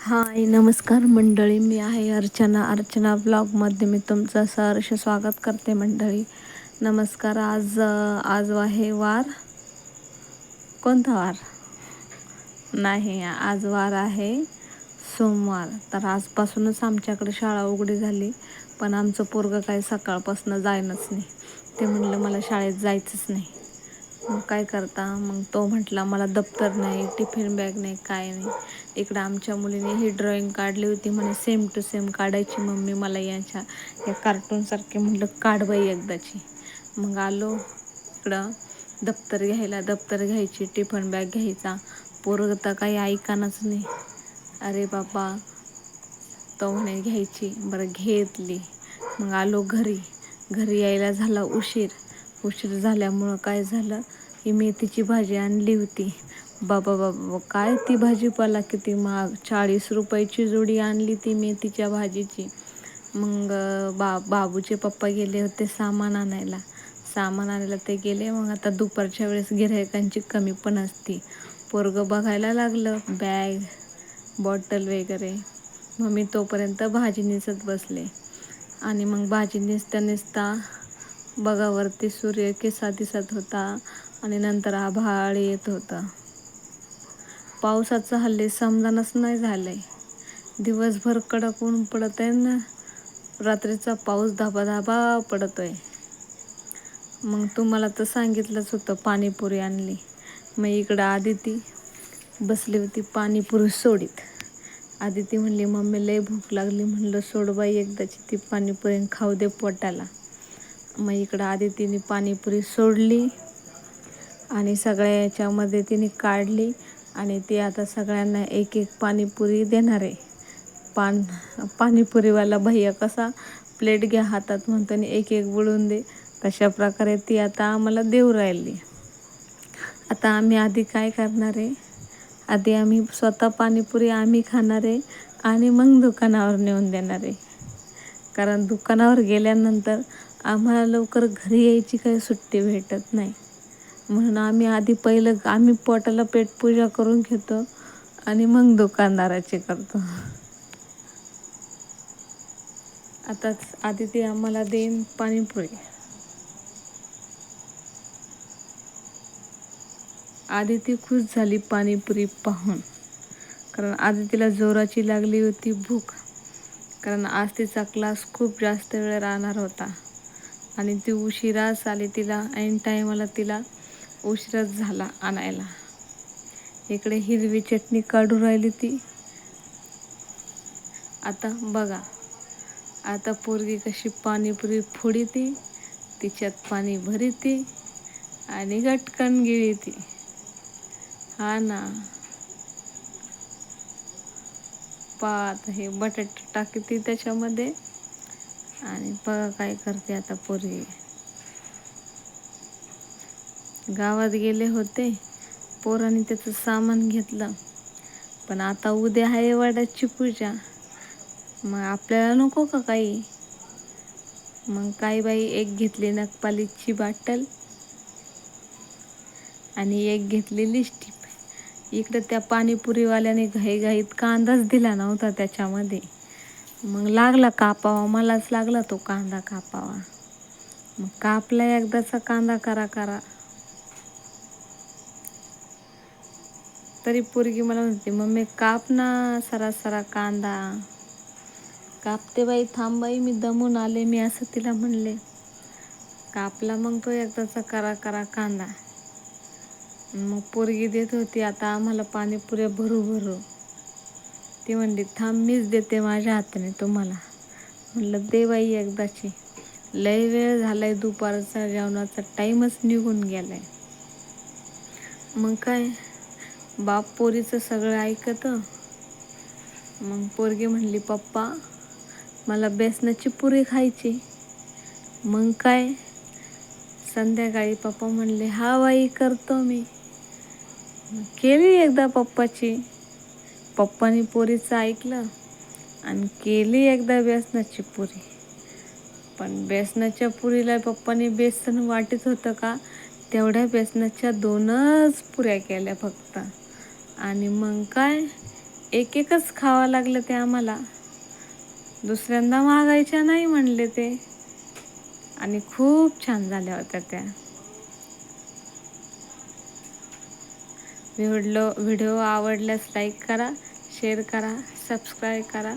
हाय नमस्कार मंडळी. मी आहे अर्चना. अर्चना ब्लॉगमध्ये मी तुमचं सहर्ष स्वागत करते मंडळी. नमस्कार. आज आज आहे वार. कोणता वार? नाही आज वार आहे सोमवार. तर आजपासूनच आमच्याकडे शाळा उघडी झाली. पण आमचं पोरगं काही सकाळपासून जायनच नाही. ते म्हणलं मला शाळेत जायचंच नाही. मग काय करता? मग तो म्हटला मला दप्तर नाही टिफिन बॅग नाही काय नाही. इकडं आमच्या मुलीने ही ड्रॉइंग काढली होती म्हणे सेम टू सेम काढायची मम्मी मला यांच्या. या कार्टूनसारखे म्हटलं काढ बाई एकदाची. मग आलो इकडं दप्तर घ्यायला दप्तर घ्यायची टिफिन बॅग घ्यायचा. पोरग तर काही ऐकानच नाही. अरे बाबा तो म्हणे घ्यायची. बरं घेतली. मग आलो घरी. घरी यायला झाला उशीर. उशीर झाल्यामुळं काय झालं? की मेथीची भाजी आणली होती. बाबा बाबा काय ती भाजीपाला किती महाग? चाळीस रुपयाची जोडी आणली ती मेथीच्या भाजीची. मग बा बाबूचे पप्पा गेले होते सामान आणायला. सामान आणायला ते गेले मग आता दुपारच्या वेळेस गिऱ्हाईकांची कमी पण असती. पोरगं बघायला लागलं बॅग बॉटल वगैरे. मग मी तोपर्यंत भाजी निसत बसले. आणि मग भाजी निसता निसता बघावरती सूर्य केसा दिसत होता आणि नंतर आभाळ येत होतं. पावसाचं हल्ली समजानच नाही झालंय दिवसभर कडक ऊन पडत आहे ना रात्रीचा पाऊस धाबाधाबा पडतो पडतोय. मग तुम्हाला तर सांगितलंच होतं पाणीपुरी आणली. मग इकडं आदिती बसली होती पाणीपुरी सोडीत. आदिती म्हणली मम्मी लय भूक लागली. म्हणलं सोड बाई एकदाची ती पाणीपुरी खाऊ दे पोटाला. मग इकडं आधी तिने पाणीपुरी सोडली आणि सगळ्या याच्यामध्ये तिने काढली आणि ती आता सगळ्यांना एक एक पाणीपुरी देणार आहे. पान पाणीपुरीवाला भैया कसा प्लेट घ्या हातात म्हणतो आणि एक एक बुडून दे. तशा प्रकारे ती आता आम्हाला देऊ राहिली. आता आम्ही आधी काय करणार आहे? आधी आम्ही स्वतः पाणीपुरी आम्ही खाणार आहे आणि मग दुकानावर नेऊन देणार आहे. कारण दुकानावर गेल्यानंतर आम्हाला लवकर घरी यायची काही सुट्टी भेटत नाही. म्हणून आम्ही आधी पहिलं आम्ही पोटाला पेटपूजा करून घेतो आणि मग दुकानदाराची करतो. आताच आधी ती आम्हाला देईन पाणीपुरी. आधी ती खुश झाली पाणीपुरी पाहून. कारण आधी तिला जोराची लागली होती भूक. कारण आज तिचा क्लास खूप जास्त वेळ राहणार होता. आणि ती उशिराच आली तिला ऐन टायमाला तिला उशिराच झाला आणायला. इकडे हिरवी चटणी काढू राहिली ती. आता बघा आता पोरगी कशी पाणीपुरी फोडीती तिच्यात पाणी भरीती आणि गटकन गिळीती. हा ना. पात हे बटाटे टाकते त्याच्यामध्ये. आणि बघा काय करते आता पोरगी गावात गेले होते. पोराने त्याचं सामान घेतलं. पण आता उद्या आहे वाड्याची पूजा. मग आपल्याला नको का काही? मग काही बाई एक घेतली नखपालीची बाटल आणि एक घेतली लिस्टिप इकडं त्या पाणीपुरीवाल्याने घाईघाईत कांदाच दिला नव्हता त्याच्यामध्ये. मग लागला कापावा मलाच लागला तो कांदा कापावा. मग कापला एकदाचा कांदा करा करा. तरी पोरगी मला म्हणते मम्मी काप ना सरा सरा कांदा. कापते बाई थांबाई मी दमून आले मी असं तिला म्हणले. कापला मग तो एकदाचा करा करा कांदा. मग पोरगी देत होती आता आम्हाला पाणीपुऱ्या भरू भरू. ती म्हणली थांब मीच देते माझ्या हाताने तुम्हाला. म्हणलं दे बाई एकदाची लय वेळ झालाय दुपारचा जेवणाचा टाईमच निघून गेलाय. मग काय बाप पोरीचं सगळं ऐकतं. मग पोरगी म्हणली पप्पा मला बेसनाची पुरी खायची. मग काय संध्याकाळी पप्पा म्हणले हा बाई करतो मी. केली एकदा पप्पाची. पप्पानी पोरीचं ऐकलं आणि केली एकदा बेसनाची पुरी. पण बेसनाच्या पुरीला पप्पानी बेसन वाटत होतं का? तेवढ्या बेसनाच्या दोनच पुऱ्या केल्या फक्त. आणि मग काय? एक एकच खावं लागलं ते आम्हाला. दुसऱ्यांदा मागायच्या नाही म्हणले ते. आणि खूप छान झाल्या होत्या त्या. व्हिडिओ व्हिडिओ आवडल्यास लाईक करा शेअर करा सबस्क्राईब करा.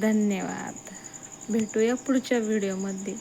धन्यवाद. भेटूया पुढच्या व्हिडिओमध्ये